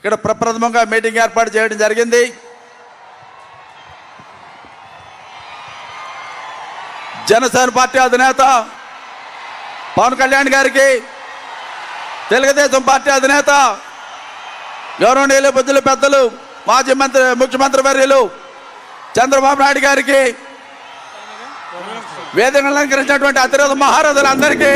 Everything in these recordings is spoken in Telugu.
ఇక్కడ ప్రప్రథమంగా మీటింగ్ ఏర్పాటు చేయడం జరిగింది. జనసేన పార్టీ అధినేత పవన్ కళ్యాణ్ గారికి తెలుగుదేశం పార్టీ అధినేత గౌరవనీయులు బుద్ధులు పెద్దలు మాజీ మంత్రి ముఖ్యమంత్రి వర్యులు చంద్రబాబు నాయుడు గారికి వేదికను అలంకరించినటువంటి అతిరథ మహారథులందరికీ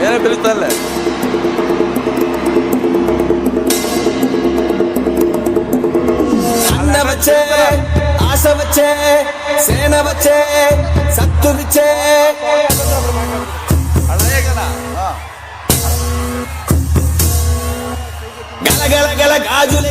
నేను పిలుస్తానులే. వచ్చే ఆశ వచ్చే సేన వచ్చే సత్తు విచ్చే. గల గల గల గాజులు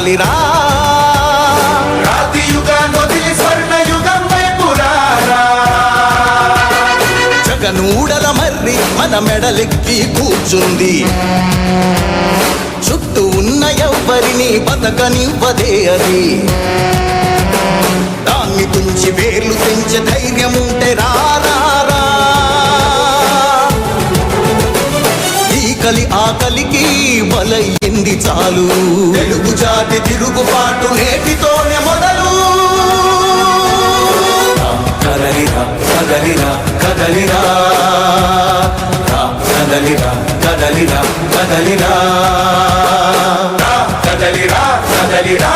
కదలిరా. రాతి జగనూడల మర్రి మన మెడలెక్కి కూర్చుంది. చుట్టూ ఉన్న ఎవ్వరిని బతకనివ్వదే అది. దాన్ని తుంచి వేర్లు తెంచే తిరుగుబాటు నేటితోనే మొదలు. కదలిరా కదలిరా కదలిరా కదలిరా కదలిరా కదలిరా కదలిరా కదలిరా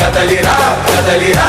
కదలిరా కదలిరా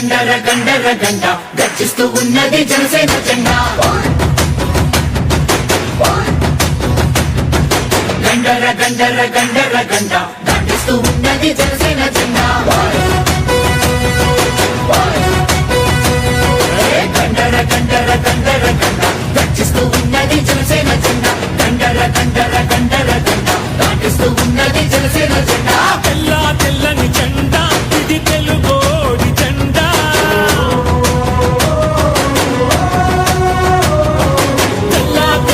గండర గండర గండ. గర్జిస్తూ ఉన్నది జనసేన జెండా. గండర గండర గండర గండ. గర్జిస్తూ ఉన్నది జనసేన జెండా. గండర గండర గండర గండ. గర్జిస్తూ ఉన్నది జనసేన జెండా. గండర గండర గండర గండ. దాటిస్తూ ఉన్నది జనసేన జెండా.